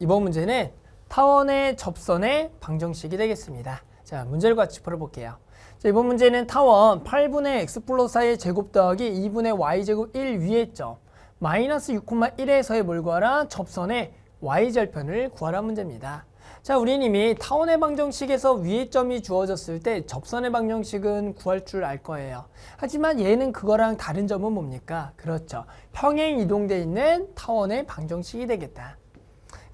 이번 문제는 타원의 접선의 방정식이 되겠습니다. 자, 문제를 같이 풀어볼게요. 자, 이번 문제는 타원 8분의 x 플러스 4의 제곱 더하기 2분의 y제곱 1 위에 점 마이너스 6,1에서의 뭘 구하라? 접선의 y절편을 구하라 문제입니다. 자, 우리는 이미 타원의 방정식에서 위의 점이 주어졌을 때 접선의 방정식은 구할 줄 알 거예요. 하지만 얘는 그거랑 다른 점은 뭡니까? 그렇죠. 평행 이동돼 있는 타원의 방정식이 되겠다.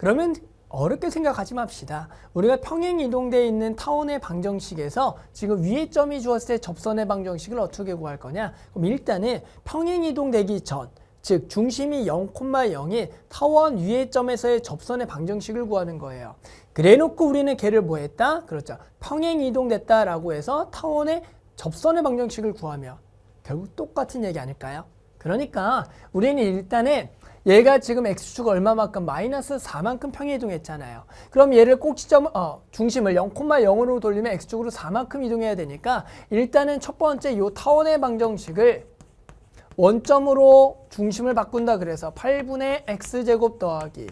그러면 어렵게 생각하지 맙시다. 우리가 평행 이동되어 있는 타원의 방정식에서 지금 위의 점이 주었을 때 접선의 방정식을 어떻게 구할 거냐? 그럼 일단은 평행 이동되기 전, 즉 중심이 0,0인 타원 위의 점에서의 접선의 방정식을 구하는 거예요. 그래 놓고 우리는 걔를 뭐 했다? 그렇죠. 평행 이동됐다라고 해서 타원의 접선의 방정식을 구하면 결국 똑같은 얘기 아닐까요? 그러니까 우리는 일단은 얘가 지금 x축 얼마만큼 마이너스 4만큼 평행 이동했잖아요. 그럼 얘를 꼭지점 어, 중심을 0,0으로 돌리면 x축으로 4만큼 이동해야 되니까 일단은 첫 번째 요 타원의 방정식을 원점으로 중심을 바꾼다 그래서 8분의 x제곱 더하기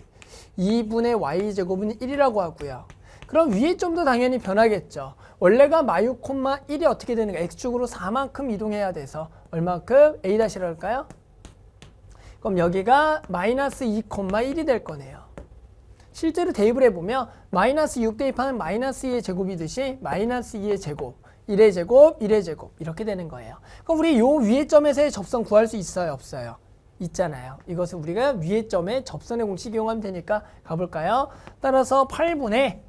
2분의 y제곱은 1이라고 하고요. 그럼 위의 점도 당연히 변하겠죠. 원래가 마유 콤마 1이 어떻게 되는가? x축으로 4만큼 이동해야 돼서 얼마큼? a-를 할까요? 그럼 여기가 마이너스 2,1이 될 거네요. 실제로 대입을 해보면 마이너스 6 대입하면 마이너스 2의 제곱이듯이 마이너스 2의 제곱, 1의 제곱, 1의 제곱 이렇게 되는 거예요. 그럼 우리 요 위의 점에서의 접선 구할 수 있어요? 없어요? 있잖아요. 이것을 우리가 위의 점에 접선의 공식 이용하면 되니까 가볼까요? 따라서 8분의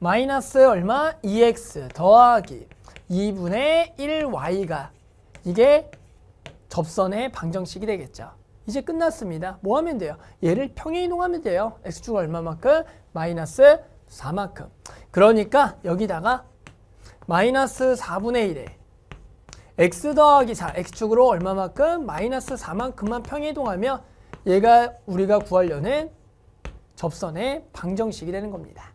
마이너스 얼마? 2x 더하기 2분의 1y가 이게 접선의 방정식이 되겠죠. 이제 끝났습니다. 뭐 하면 돼요? 얘를 평행 이동하면 돼요. x축 얼마만큼? 마이너스 4만큼. 그러니까 여기다가 마이너스 4분의 1에 x 더하기 4, x축으로 얼마만큼? 마이너스 4만큼만 평행 이동하면 얘가 우리가 구하려는 접선의 방정식이 되는 겁니다.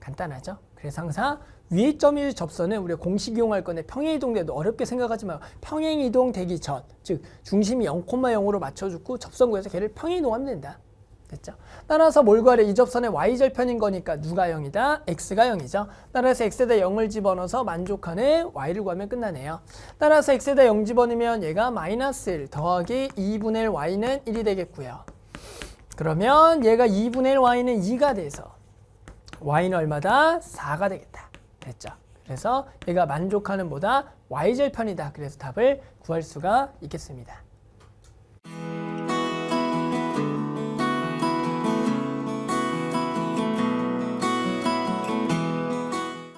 간단하죠? 그래서 항상 위의 점이 접선은 우리가 공식 이용할 건데 평행 이동돼도 어렵게 생각하지 마요. 평행 이동 되기 전, 즉 중심이 0,0으로 맞춰주고 접선 구에서 걔를 평행 이동하면 된다. 됐죠? 따라서 뭘 구하래? 이 접선의 y절편인 거니까 누가 0이다? x가 0이죠. 따라서 x에다 0을 집어넣어서 만족하는 y를 구하면 끝나네요. 따라서 x에다 0 집어넣으면 얘가 마이너스 1 더하기 2분의 1 y는 1이 되겠고요. 그러면 얘가 2분의 1 y는 2가 돼서 y는 얼마다? 4가 되겠다. 됐죠? 그래서 얘가 만족하는 보다 y절편이다. 그래서 답을 구할 수가 있겠습니다.